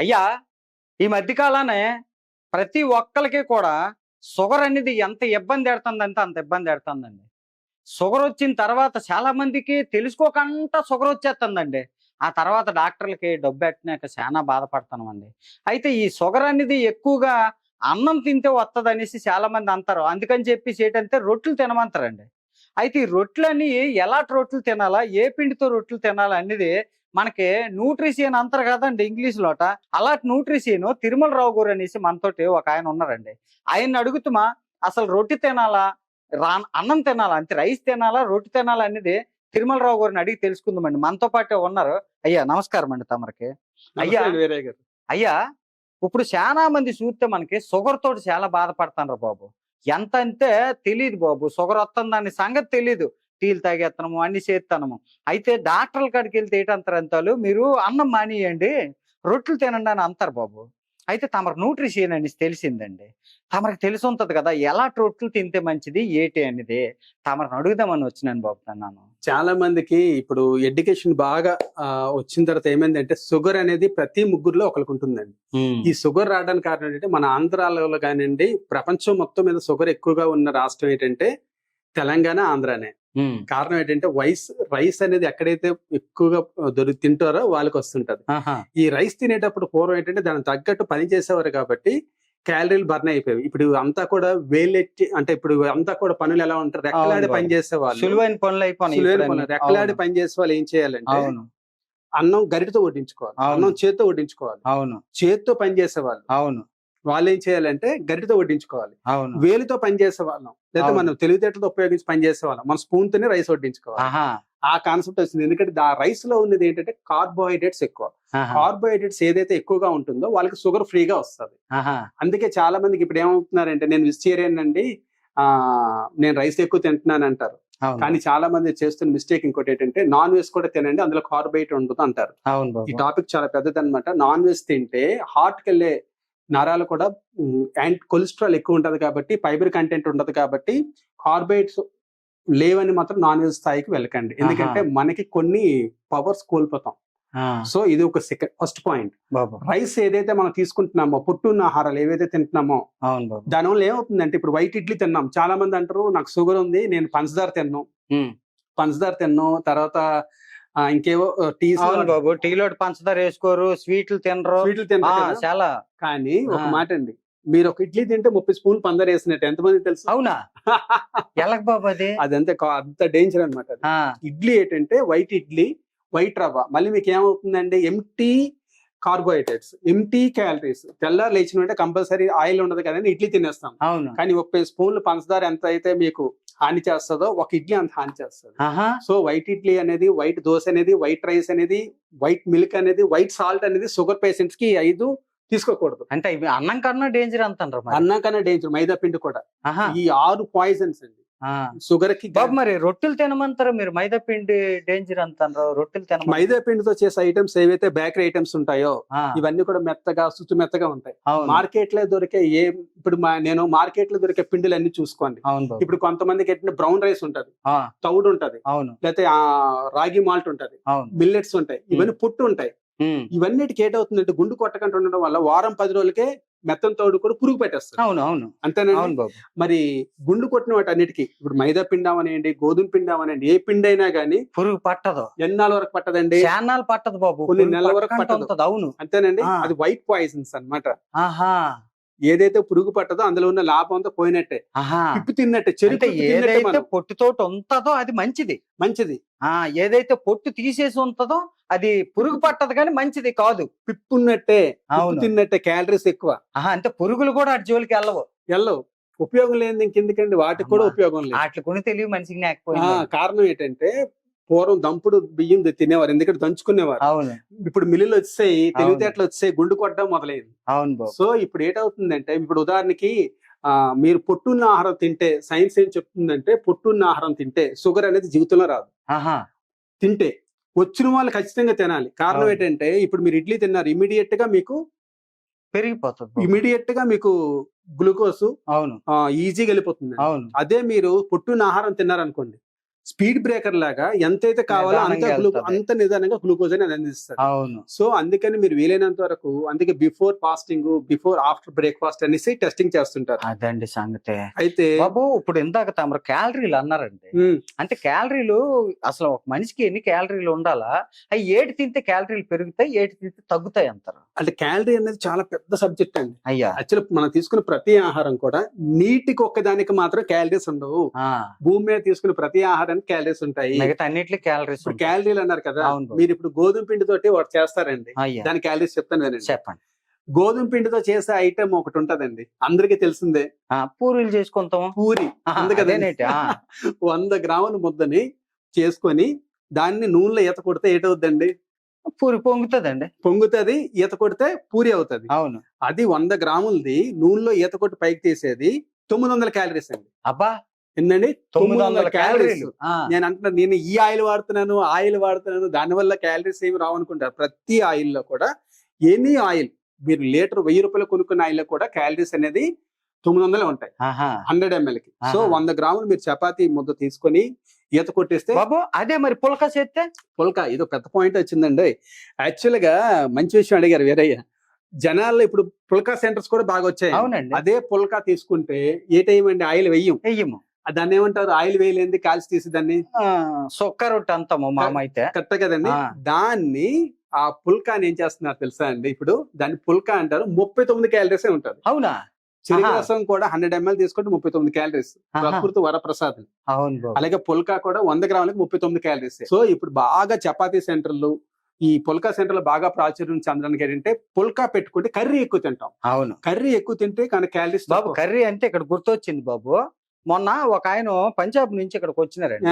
అయ్యా ఈ మధ్యకాలానే ప్రతి ఒక్కరికి కూడా షుగర్ అనేది ఎంత ఇబ్బంది పెడుతుందంటే అంత ఇబ్బంది పెడుతుందండి షుగర్ వచ్చిన తర్వాత చాలా మందికి తెలుసుకోకుండా షుగర్ వచ్చేస్తుందండి. ఆ తర్వాత డాక్టర్లకి డబ్బు పెట్టినాక చాలా బాధపడుతున్నామండి. అయితే ఈ షుగర్ అనేది ఎక్కువగా అన్నం తింటే వస్తుంది అనేసి చాలా మంది అంటారు. అందుకని చెప్పేసి ఏంటంటే రొట్టెలు తినమంటారండి. అయితే ఈ రొట్టెలని ఎలాంటి రొట్టెలు తినాలా? ఏ పిండితో రొట్టెలు తినాలా అనేది మనకి న్యూట్రిషియన్ అంటారు కదండి ఇంగ్లీష్ లోట. అలాంటి న్యూట్రిషియన్ తిరుమల రావు గారు అనేసి మనతోటి ఒక ఆయన ఉన్నారండి. ఆయన్ని అడుగుతుమా అసలు రొట్టె తినాలా రా అన్నం తినాలా అంటే రైస్ తినాలా రొట్టె తినాలా అనేది తిరుమల రావు గారిని అడిగి తెలుసుకుందామండి. మనతో పాటే ఉన్నారు. అయ్యా నమస్కారం అండి తమరికి. అయ్యా. అయ్యా ఇప్పుడు చాలా మంది చూస్తే మనకి షుగర్ తోటి చాలా బాధపడుతున్నారు బాబు. ఎంత అంటే తెలియదు బాబు షుగర్ వస్తుందని సంగతి తెలియదు టీలు తాగేత్తనము అన్ని చేస్తానము అయితే డాక్టర్ల కాడికి వెళ్తే ఏంటంటారు అంతాలు మీరు అన్నం మానేయండి రొట్టెలు తినండి అని అంటారు బాబు. అయితే తమరు న్యూట్రిషియన్ అనేసి తెలిసిందండి. తమరికి తెలిసి ఉంటది కదా ఎలాంటి రొట్టెలు తింటే మంచిది ఏటి అనేది తమరిని అడుగుదామని వచ్చినాను బాబు నన్ను చాలా మందికి ఇప్పుడు ఎడ్యుకేషన్ బాగా వచ్చిన తర్వాత ఏమైందంటే షుగర్ అనేది ప్రతి ముగ్గురులో ఒకరికి ఉంటుందండి. ఈ షుగర్ రావడానికి కారణం ఏంటంటే మన ఆంధ్రాలో కానివ్వండి ప్రపంచం మొత్తం మీద షుగర్ ఎక్కువగా ఉన్న రాష్ట్రం ఏంటంటే తెలంగాణ ఆంధ్రానే. కారణం ఏంటంటే వైస్ రైస్ అనేది ఎక్కడైతే ఎక్కువగా దొరికి తింటారో వాళ్ళకి వస్తుంటది. ఈ రైస్ తినేటప్పుడు పూర్వం ఏంటంటే దానికి తగ్గట్టు పని చేసేవారు కాబట్టి క్యాలరీలు బర్న్ అయిపోయాయి ఇప్పుడు అంతా కూడా వేలెట్టి అంటే ఇప్పుడు అంతా కూడా పనులు ఎలా ఉంటారు? రెక్కలాడి పని బాబు. చేసే వాళ్ళు సులువైన పనులు. అయిపోయినాయి. రెక్కలాడి. పని చేసే వాళ్ళు ఏం చేయాలంటే అవును. అన్నం గరిటతో వడ్డించుకోవాలి. అన్నం చేత్తో వడ్డించుకోవాలి. అవును. చేత్తో పని చేసే వాళ్ళు అవును. వాళ్ళు ఏం చేయాలంటే గరిటతో వడ్డించుకోవాలి. అవును. వేలితో పని చేసే వాళ్ళం లేదా. మనం తెలివితేటలతో ఉపయోగించి పని చేసే వాళ్ళం. మన స్పూన్ తోనే రైస్ వడ్డించుకోవాలి. ఆ కాన్సెప్ట్ వచ్చింది. ఎందుకంటే ఆ రైస్లో ఉన్నది ఏంటంటే కార్బోహైడ్రేట్స్ ఎక్కువ. కార్బోహైడ్రేట్స్ ఏదైతే ఎక్కువగా ఉంటుందో వాళ్ళకి షుగర్ ఫ్రీగా వస్తుంది. అందుకే చాలా మందికి ఇప్పుడు ఏమవుతున్నారంటే నేను వెజిటేరియన్ అండి ఆ నేను రైస్ ఎక్కువ తింటున్నాను అంటారు కానీ చాలా మంది చేస్తున్న మిస్టేక్ ఇంకోటి ఏంటంటే నాన్ వెజ్ కూడా తినండి అందులో కార్బోహైడ్రేట్ ఉంటుంది అంటారు. ఈ టాపిక్ చాలా పెద్దది అనమాట నాన్ వెజ్ తింటే హార్ట్కి వెళ్ళే నరాలు కూడా యాంటీ కొలెస్ట్రాల్ ఎక్కువ ఉంటది కాబట్టి ఫైబర్ కంటెంట్ ఉండదు కాబట్టి కార్బోహైడ్రేట్స్ లేవని మాత్రం నాన్ వెజ్ స్థాయికి వెళ్ళకండి. ఎందుకంటే మనకి కొన్ని పవర్స్ కోల్పోతాం. సో ఇది ఒక సెకండ్ ఫస్ట్ పాయింట్. రైస్ ఏదైతే మనం తీసుకుంటున్నామో పొట్టున్న ఆహారాలు ఏవైతే తింటున్నామో దానివల్ల ఏమవుతుందంటే ఇప్పుడు వైట్ ఇడ్లీ తిన్నాం. చాలా మంది అంటారు నాకు షుగర్ ఉంది నేను పంచదార తిన్నాను. పంచదార తిన్నాను తర్వాత ఇంకేవో టీ బాబు. టీలో పంచదార వేసుకోరు స్వీట్లు తినరు. స్వీట్లు. చాలా. కానీ ఒక. మాట అండి. మీరు ఒక ఇడ్లీ తింటే ముప్పై స్పూన్ పందర వేసినట్టు. ఎంతమంది తెలుసు? అవునా? ఎలక బాబు అది? అదంతే అంత డేంజర్ అనమాట ఇడ్లీ ఏంటంటే వైట్ ఇడ్లీ వైట్ రవ్వ. మళ్ళీ మీకు ఏమవుతుందంటే ఎంటీ కార్బోహైడ్రేట్స్ ఎంటీ క్యాలరీస్ తెల్లారు లేచిన కంపల్సరీ ఆయిల్ ఉండదు కదండి. ఇడ్లీ తినేస్తాం. కానీ ముప్పై స్పూన్లు పంచదార ఎంత అయితే మీకు హాని చేస్తుందో ఒక ఇడ్లీ అంత హాని చేస్తుంది. సో వైట్ ఇడ్లీ అనేది వైట్ దోశ అనేది వైట్ రైస్ అనేది వైట్ మిల్క్ అనేది వైట్ సాల్ట్ అనేది షుగర్ పేషెంట్స్కి ఐదు తీసుకోకూడదు. అంటే అన్నం కన్నా డేంజర్ అంటారు అన్నం కన్నా డేంజర్ మైదా పిండి కూడా. ఈ ఆరు పాయిజన్స్ అండి. షుగర్కి బాబు మరి రొట్టెలు తినమంటారు మీరు? మైదా పిండి డేంజర్ అంటారు రొట్టెలు తినమంటారు? మైదా పిండితో చేసే ఐటమ్స్ ఏవైతే బేకరీ ఐటమ్స్ ఉంటాయో ఇవన్నీ కూడా మెత్తగా సుత్తు మెత్తగా ఉంటాయి. మార్కెట్లో దొరికే ఏ ఇప్పుడు నేను మార్కెట్లో దొరికే పిండిలు అన్ని చూసుకోండి ఇప్పుడు కొంతమందికి ఎట్టిన బ్రౌన్ రైస్ ఉంటది తౌడు ఉంటది అవును. లేకపోతే ఆ రాగి మాల్ట్ ఉంటది మిల్లెట్స్ ఉంటాయి ఇవన్నీ పుట్టు ఉంటాయి. ఇవన్నిటికి ఏటవుతుందంటే గుండు కొట్టకుండా ఉండడం వల్ల వారం పది రోజులకే మెత్తం తోడు కూడా పురుగు పెట్టేస్తుంది. అవును అవును. అంతేనండి? అవును బాబు. మరి గుండు కొట్టిన వాటి అన్నిటికీ ఇప్పుడు మైదా పిండి అవనండి గోధుమ పిండి అవనండి ఏ పిండి అయినా గానీ పురుగు పట్టదు. ఎన్నాళ్ళ వరకు పట్టదండి? చాన్నాలు పట్టదు బాబు. కొన్ని నెలల వరకు పట్టదు. అవును అంతేనండి. అది వైట్ పాయిజన్స్ అన్నమాట. ఆహా. ఏదైతే పురుగు పట్టదో అందులో ఉన్న లాభం అంతా పోయినట్టే. పిప్పి తిన్నట్టే చెరుకు ఏదైతే. పొట్టుతోటి ఉంటదో అది మంచిది. మంచిది. ఆ ఏదైతే పొట్టు తీసేసి ఉంటదో అది పురుగు పట్టదు కానీ మంచిది కాదు. పిప్పు ఉన్నట్టే అవును. తిన్నట్టే క్యాలరీస్ ఎక్కువ. ఆహా అంటే పురుగులు కూడా అటు జోలికి వెళ్ళవు. ఎల్లవు ఉపయోగం లేనిది ఇంకెందుకండి వాటికి కూడా. ఉపయోగం లేదు. వాటి కొని తెలివి మనిషికి లేకపోయింది. కారణం ఏంటంటే పూర్వం దంపుడు బియ్యం తినేవారు. ఎందుకంటే దంచుకునేవారు. అవును. ఇప్పుడు మిల్లులు వచ్చాయి తెలివితేటలు వచ్చాయి గుండు కొట్టడం మొదలైంది. అవును సో ఇప్పుడు ఏటవుతుందంటే ఇప్పుడు ఉదాహరణకి ఆ మీరు పొట్టున్న ఆహారం తింటే సైన్స్ ఏం చెప్తుందంటే పొట్టున్న ఆహారం తింటే షుగర్ అనేది జీవితంలో రాదు. ఆహా. తింటే. వచ్చిన వాళ్ళు ఖచ్చితంగా తినాలి కారణం. ఏంటంటే ఇప్పుడు మీరు ఇడ్లీ తిన్నారు ఇమీడియట్గా మీకు పెరిగిపోతుంది. ఇమీడియట్గా మీకు గ్లూకోజ్ అవును ఈజీగా వెళ్ళిపోతుంది అవును అదే మీరు పొట్టున్న ఆహారం తిన్నారనుకోండి స్పీడ్ బ్రేకర్ లాగా ఎంతైతే కావాలో అంత. అంత నిదానంగా గ్లూకోజ్ అని అందిస్తుంది. అవును. సో అందుకని మీరు వీలైనంత వరకు అందుకే before fasting before after breakfast అనేసి టెస్టింగ్ చేస్తుంటారు. అదండి సంగతే. అయితే బాబు ఇప్పుడు ఇందాక తమరు క్యాలరీలు అన్నారండి. అంటే క్యాలరీలు అసలు ఒక మనిషికి ఎన్ని క్యాలరీలు ఉండాలా? అవి ఏటి తింటే క్యాలరీలు పెరుగుతాయి ఏటి తింటే తగ్గుతాయి అంటారు? అంటే క్యాలరీ అనేది చాలా పెద్ద సబ్జెక్ట్ అండి. అయ్యా. యాక్చువల్ మనం తీసుకున్న ప్రతి ఆహారం కూడా నీటికి ఒక్కదానికి మాత్రం క్యాలరీస్ ఉండవు. భూమి మీద తీసుకున్న ప్రతి ఆహారానికి క్యాలరీస్ ఉంటాయి. మిగతా అన్నిటికీ క్యాలరీస్ ఇప్పుడు క్యాలరీలు అన్నారు కదా. మీరు ఇప్పుడు గోధుమ పిండి తోటి ఒకటి చేస్తారండి. దాని క్యాలరీస్ చెప్తాను వినండి. చెప్పండి. గోధుమ పిండితో చేసే ఐటమ్ ఒకటి ఉంటదండి. అందరికీ తెలిసిందే. పూరీలు చేసుకుంటాం పూరి. ఆ. వంద గ్రాముల ముద్దని చేసుకొని దాన్ని నూనెలో ఈత కొడితే ఏటవుద్దండి? పూరి పొంగుతుందండి. పొంగుతుంది ఈత కొడితే పూరి అవుతుంది. అవును. అది వంద గ్రాములది నూనెలో ఈత కొట్టి పైకి తీసేది తొమ్మిది వందల క్యాలరీస్ అండి. అబ్బా! ఏంటండి తొమ్మిది వందల క్యాలరీలు. ఆ, నేను అంటున్నా నేను ఈ ఆయిల్ వాడుతున్నాను ఆయిల్ వాడుతున్నాను దానివల్ల క్యాలరీస్ ఏమి రావనుకుంటారు ప్రతి ఆయిల్లో కూడా ఎనీ ఆయిల్ మీరు లీటర్ వెయ్యి రూపాయలు కొనుక్కున్న ఆయిల్లో కూడా క్యాలరీస్ అనేది తొమ్మిది వందలే ఉంటాయి. హండ్రెడ్ ఎంఎల్కి సో. వంద గ్రాములు మీరు చపాతీ ముద్ద తీసుకొని ఈత కొట్టేస్తే బాబు అదే మరి పులక చేస్తే? పుల్కా ఇదో పెద్ద పాయింట్ వచ్చిందండి. యాక్చువల్గా మంచి విషయం అడిగారు వేరయ్య. జనాల్లో ఇప్పుడు పుల్కా సెంటర్స్ కూడా బాగా వచ్చాయి. అవునండి. అదే పుల్కా తీసుకుంటే ఏ టైం అండి? ఆయిల్ వెయ్యం. వెయ్యము. దాన్ని ఏమంటారు ఆయిల్ వేయలేంది కాల్చి తీసి దాన్ని? సొక్క రొట్టె అంతాము మామ అయితే కరెక్ట్ కదండి. దాన్ని ఆ పుల్కాని ఏం చేస్తున్నారు తెలుసా అండి ఇప్పుడు? దాన్ని పుల్కా అంటారు. ముప్పై తొమ్మిది క్యాలరీస్ ఉంటుంది. అవునా? చెరుకు. రసం కూడా హండ్రెడ్ ఎంఎల్ తీసుకుంటే ముప్పై తొమ్మిది క్యాలరీస్. ప్రకృతి వరప్రసాదం. అలాగే పుల్కా కూడా వంద గ్రాములకు ముప్పై తొమ్మిది క్యాలరీస్ సో ఇప్పుడు బాగా చపాతీ సెంటర్లు ఈ పుల్కా సెంటర్లు బాగా ప్రాచుర్యం చెందడానికి ఏంటంటే పుల్కా పెట్టుకుంటే కర్రీ ఎక్కువ తింటాం. అవును. కర్రీ ఎక్కువ తింటే కానీ క్యాలరీస్ బాబు కర్రీ అంటే ఇక్కడ గుర్తొచ్చింది బాబు. మొన్న ఒక ఆయన పంజాబ్ నుంచి ఇక్కడికి వచ్చినారండి.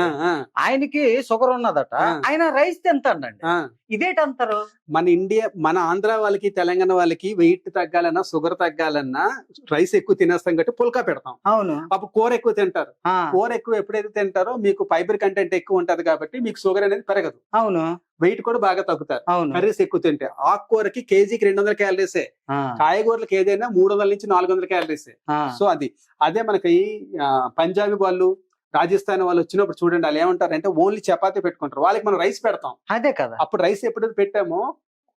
ఆయనకి షుగర్ ఉన్నదట. ఆయన రైస్ తింటాడండి. ఇదేటంటారు మన ఇండియా మన ఆంధ్ర వాళ్ళకి తెలంగాణ వాళ్ళకి వెయిట్ తగ్గాలన్నా షుగర్ తగ్గాలన్నా రైస్ ఎక్కువ తినేస్తాం కాబట్టి పుల్కా పెడతాం. అవును. అప్పుడు కూర ఎక్కువ తింటారు. కూర ఎక్కువ ఎప్పుడైతే తింటారో మీకు ఫైబర్ కంటెంట్ ఎక్కువ ఉంటది కాబట్టి మీకు షుగర్ అనేది పెరగదు. అవును. వెయిట్ కూడా బాగా తగ్గుతారు. అవును. కర్రీస్ ఎక్కువ తింటే ఆకుకూరకి కేజీకి రెండు వందల క్యాలరీసే కాయగూరలకు ఏదైనా మూడు వందల నుంచి నాలుగు వందల క్యాలరీసే సో అది అదే మనకి పంజాబీ వాళ్ళు రాజస్థాన్ వాళ్ళు వచ్చినప్పుడు చూడండి వాళ్ళు ఏమంటారంటే ఓన్లీ చపాతీ పెట్టుకుంటారు. వాళ్ళకి మనం రైస్ పెడతాం. అదే కదా. అప్పుడు రైస్ ఎప్పుడైతే పెట్టామో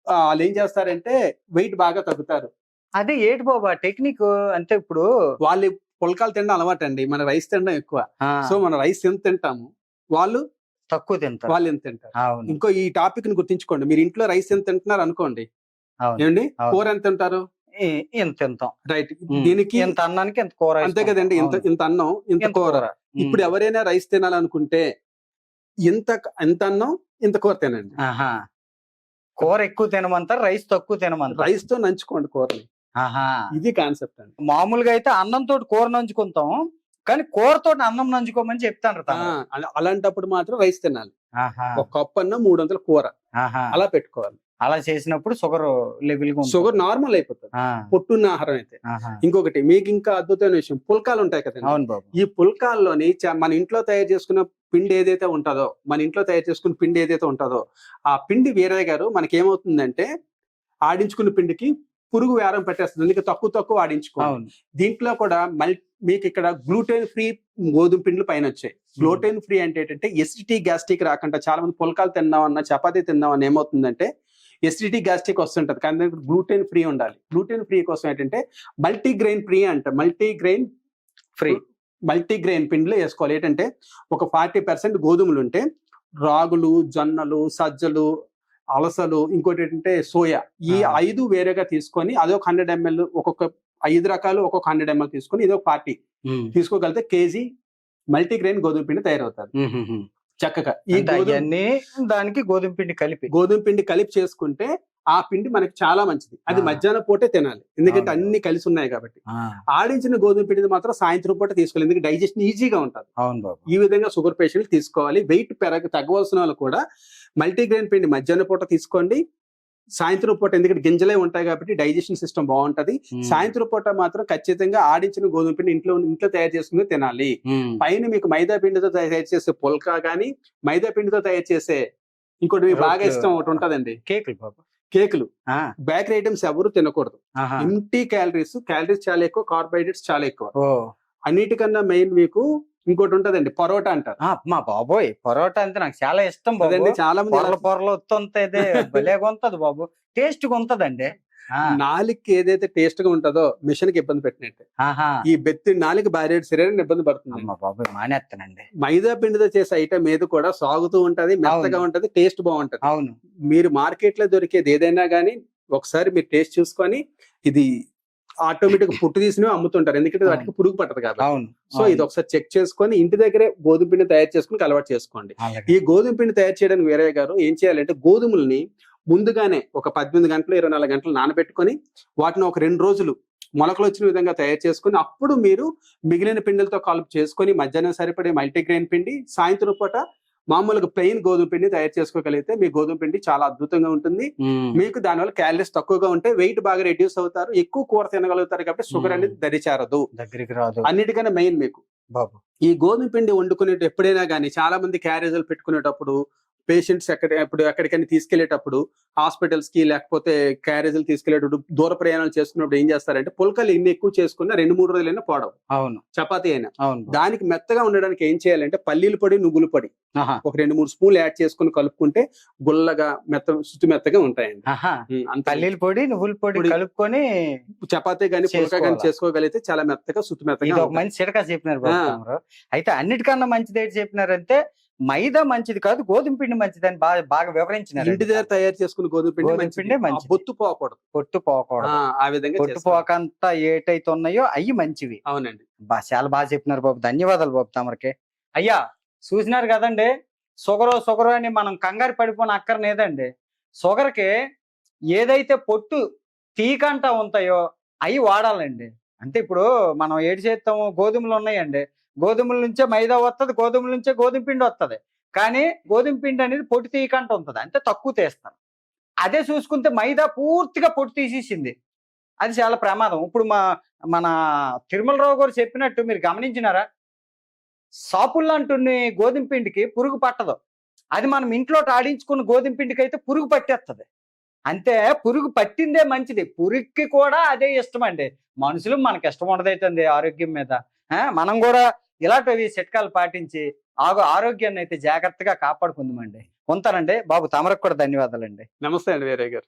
వాళ్ళు ఏం చేస్తారంటే వెయిట్ బాగా తగ్గుతారు. అదే ఏటి బాబా టెక్నిక్ అంటే ఇప్పుడు వాళ్ళు పుల్కాలు తినడం అలవాటు అండి మన రైస్ తినడం ఎక్కువ. సో మన రైస్ ఎంత తింటాము వాళ్ళు తక్కువ తింటారు. వాళ్ళు ఎంత తింటారు. ఇంకో ఈ టాపిక్ని గుర్తించుకోండి. మీరు ఇంట్లో రైస్ ఎంత తింటున్నారు అనుకోండి. ఏమండి. కూర ఎంత తింటారు? ఇంత తింటాం. రైట్. దీనికి ఇంత అన్నానికి ఇంత కూర అంతే. కదండి. ఇంత. ఇంత అన్నం ఇంత ఇంత కూర. కూర. ఇప్పుడు. ఎవరైనా రైస్ తినాలనుకుంటే ఇంత ఎంత అన్నం ఇంత కూర తినండి. ఆహా. కూర ఎక్కువ తినమంటారు రైస్ తక్కువ తినమంటారు. రైస్తో నంచుకోండి కూరని. ఆహా. ఇది కాన్సెప్ట్ అండి. మామూలుగా అయితే అన్నంతో కూర నంచుకుంటాం కానీ కూరతో అన్నం నంచుకోమని చెప్తాను అలాంటప్పుడు మాత్రం రైస్ తినాలి. ఒక కప్పు అన్నం మూడు వందల కూర. అలా పెట్టుకోవాలి. అలా చేసినప్పుడు షుగర్ లెవెల్ షుగర్ నార్మల్ అయిపోతుంది. పొట్టున్న ఆహారం అయితే ఇంకొకటి మీకు ఇంకా అద్భుతమైన విషయం పుల్కాలు ఉంటాయి కదండి. అవును బాబు. ఈ పుల్కాల్లోని మన ఇంట్లో తయారు చేసుకున్న పిండి ఏదైతే ఉంటుందో మన ఇంట్లో తయారు చేసుకున్న పిండి ఏదైతే ఉంటుందో ఆ పిండి వీరయ్య గారు మనకి ఏమవుతుందంటే ఆడించుకున్న పిండికి పురుగు వేరం పెట్టేస్తుంది. అందుకే తక్కువ తక్కువ ఆడించుకో దీంట్లో కూడా మల్ మీకు ఇక్కడ గ్లూటెన్ ఫ్రీ గోధుమ పిండిలు పైన వచ్చాయి. గ్లూటెన్ ఫ్రీ అంటే ఏంటంటే ఎసిడిటీ గ్యాస్ట్రిక్ రాకుండా చాలా మంది పుల్కాలు తిన్నామన్నా చపాతీ తిన్నామన్నా ఏమవుతుందంటే ఎసిడిటీ గ్యాస్ట్రిక్ వస్తుంటది. కానీ గ్లూటెన్ ఫ్రీ ఉండాలి. గ్లూటెన్ ఫ్రీ కోసం ఏంటంటే మల్టీ గ్రెయిన్ ఫ్రీ అంట. Multi grain free multi grain పిండిలో వేసుకోవాలి. ఏంటంటే ఒక ఫార్టీ పర్సెంట్ గోధుమలు ఉంటే రాగులు జొన్నలు సజ్జలు అలసలు ఇంకోటి ఏంటంటే సోయా. ఈ. ఐదు వేరేగా తీసుకొని అదొక హండ్రెడ్ ఎంఎల్ ఒక్కొక్క ఐదు రకాలు ఒక్కొక్క హండ్రెడ్ ఎంఎల్ తీసుకొని ఇది ఒక పార్టీ తీసుకోగలిగితే కేజీ మల్టీ గ్రెయిన్ గోధుమ పిండి తయారవుతుంది చక్కగా ఈ అవన్నీ దానికి గోధుమ పిండి కలిపి. గోధుమ పిండి కలిపి చేసుకుంటే ఆ పిండి మనకి చాలా మంచిది. అది. మధ్యాహ్నం పూటే తినాలి. ఎందుకంటే. అన్ని కలిసి ఉన్నాయి కాబట్టి. ఆడించిన గోధుమ పిండిని మాత్రం సాయంత్రం పూట తీసుకోవాలి. ఎందుకంటే డైజెషన్ ఈజీగా ఉంటుంది. అవును బాబు. ఈ విధంగా షుగర్ పేషెంట్ తీసుకోవాలి. వెయిట్ పెరగ తగ్గవలసిన వాళ్ళు కూడా మల్టీగ్రెయిన్ పిండి మధ్యాహ్నం పూట తీసుకోండి. సాయంత్రం పూట ఎందుకంటే గింజలే ఉంటాయి కాబట్టి డైజెషన్ సిస్టమ్ బాగుంటది. సాయంత్రం పూట మాత్రం ఖచ్చితంగా ఆడించిన గోధుమ పిండి ఇంట్లో ఇంట్లో తయారు చేసుకుని తినాలి. పైన మీకు మైదా పిండితో తయారు చేసే పుల్కా గానీ మైదా పిండితో తయారు చేసే ఇంకోటి మీకు బాగా. ఇష్టం ఒకటి ఉంటదండి. కేకులు బాబు. కేకులు. బేకరీ ఐటమ్స్ ఎవరు తినకూడదు. ఎంటీ క్యాలరీస్ క్యాలరీస్ చాలా ఎక్కువ కార్బోహైడ్రేట్స్ చాలా ఎక్కువ. అన్నిటికన్నా మెయిన్ మీకు ఇంకోటి ఉంటదండి పరోటా అంటారు. మా బాబోయ్ పరోటా అంటే నాకు చాలా ఇష్టం బాబు. చాలా మంది పొరలు వస్తుంటది భలేగా ఉంటది బాబు. టేస్ట్ ఆ, నాలుగుకి ఏదైతే టేస్ట్గా ఉంటుందో మిషన్కి ఇబ్బంది పెట్టినట్టే. ఈ బెత్తి నాలుగు బారేడు శరీరాన్ని ఇబ్బంది పడుతుంది. బాబోయ్ మానేస్తానండి మైదా పిండితో చేసే ఐటమ్ ఏది కూడా సాగుతూ ఉంటది మెత్తగా. ఉంటది టేస్ట్ బాగుంటది. అవును. మీరు మార్కెట్లో దొరికేది ఏదైనా గానీ ఒకసారి మీరు టేస్ట్ చూసుకొని ఇది ఆటోమేటిక్ పుట్టు తీసినవి అమ్ముతుంటారు. ఎందుకంటే. వాటికి పురుగు పట్టదు కాబట్టి. అవును. సో ఇది ఒకసారి చెక్ చేసుకొని ఇంటి దగ్గరే గోధుమ పిండి తయారు చేసుకుని అలవాటు చేసుకోండి. ఈ గోధుమ పిండి తయారు చేయడానికి వేరే గారు ఏం చేయాలంటే గోధుమల్ని ముందుగానే ఒక పద్దెనిమిది గంటలు ఇరవై నాలుగు గంటలు నానబెట్టుకొని వాటిని ఒక రెండు రోజులు మొలకలు వచ్చిన విధంగా తయారు చేసుకొని అప్పుడు మీరు మిగిలిన పిండిలతో కలుపు చేసుకొని మధ్యాహ్నం సరిపడే మల్టీగ్రెయిన్ పిండి సాయంత్రం పూట మామూలుగా ప్లెయిన్ గోధుమ పిండి తయారు చేసుకోగలిగితే మీ గోధుమ పిండి చాలా అద్భుతంగా ఉంటుంది. మీకు దానివల్ల క్యాలరీస్ తక్కువగా ఉంటే వెయిట్ బాగా రెడ్యూస్ అవుతారు. ఎక్కువ కూర తినగలుగుతారు కాబట్టి షుగర్. అనేది దరిచారదు. దగ్గరికి రాదు. అన్నిటికన్నా మెయిన్ మీకు. బాబు. ఈ గోధుమ పిండి వండుకునేట ఎప్పుడైనా కానీ చాలా మంది క్యారేజీలు పెట్టుకునేటప్పుడు పేషెంట్స్ ఎక్కడ ఎప్పుడు ఎక్కడికైనా తీసుకెళ్ళేటప్పుడు హాస్పిటల్స్కి లేకపోతే క్యారేజీలు తీసుకెళ్ళేటప్పుడు దూర ప్రయాణాలు చేసుకున్నప్పుడు ఏం చేస్తారంటే పుల్కలు ఎన్ని ఎక్కువ చేసుకున్నా రెండు మూడు రోజులైనా పోవడం అవును చపాతీ అయినా అవును. దానికి మెత్తగా ఉండడానికి ఏం చేయాలంటే పల్లీల పొడి నువ్వుల పొడి ఒక రెండు మూడు స్పూన్లు యాడ్ చేసుకుని కలుపుకుంటే గుల్లగా మెత్త శుద్ధి మెత్తగా ఉంటాయండి పల్లీల పొడి నువ్వుల పొడి. కలుపుకొని చపాతీ గానీ పుల్క గానీ? చేసుకోగలిగితే చాలా మెత్తగా ఇది మెత్తగా. మంచి చిరక చెప్పినారు. అయితే అన్నిటికన్నా మంచిది ఏంటి చెప్పినారంటే మైదా మంచిది కాదు గోధుమ పిండి మంచిది అని బాగా బాగా వివరించినారు ఇంటి దగ్గర తయారు చేసుకున్న గోధుమ పిండి. పిండే ఆ మంచిది. బొత్తు పోకూడదు. పొట్టు పోకూడదు. ఆ విధంగా పొట్టు. పోకంతా ఏటైతే ఉన్నాయో అయ్యి మంచివి. అవునండి. బా చాలా బాగా చెప్పినారు బాబు. ధన్యవాదాలు బాబు తమరికి. అయ్యా చూసినారు కదండి? షుగరు షుగరు అని మనం కంగారు పడిపోయిన అక్కర్లేదండి షుగర్కి ఏదైతే పొట్టు తీకంట ఉంటాయో అవి వాడాలండి. అంటే ఇప్పుడు మనం ఏడు చేస్తాము గోధుమలు ఉన్నాయండి గోధుమల నుంచే మైదా వస్తుంది గోధుమల నుంచే గోధుమ పిండి వస్తుంది కానీ గోధుమ పిండి అనేది పొట్టి తీయకంట ఉంటుంది అంటే తక్కువ తీస్తారు. అదే చూసుకుంటే మైదా పూర్తిగా పొట్టు తీసేసింది. అది చాలా ప్రమాదం. ఇప్పుడు మా మన తిరుమలరావు గారు చెప్పినట్టు మీరు గమనించినారా? సాపుల్లాంటి గోధుమ పిండికి పురుగు పట్టదు. అది మనం ఇంట్లో ఆడించుకున్న గోధుమ పిండికి అయితే పురుగు పట్టేస్తుంది అంతే పురుగు పట్టిందే మంచిది. పురుగుకి కూడా అదే ఇష్టం అండి. మనుషులు మనకి ఇష్టం ఉండదైతుంది ఆరోగ్యం మీద. మనం కూడా ఇలాంటివి చిట్కాలు పాటించి ఆగో ఆరోగ్యాన్ని అయితే జాగ్రత్తగా కాపాడుకుందామండి. ఉంటానండి. బాబు తమరకు కూడా ధన్యవాదాలండి. నమస్తే అండి వేరే గారు.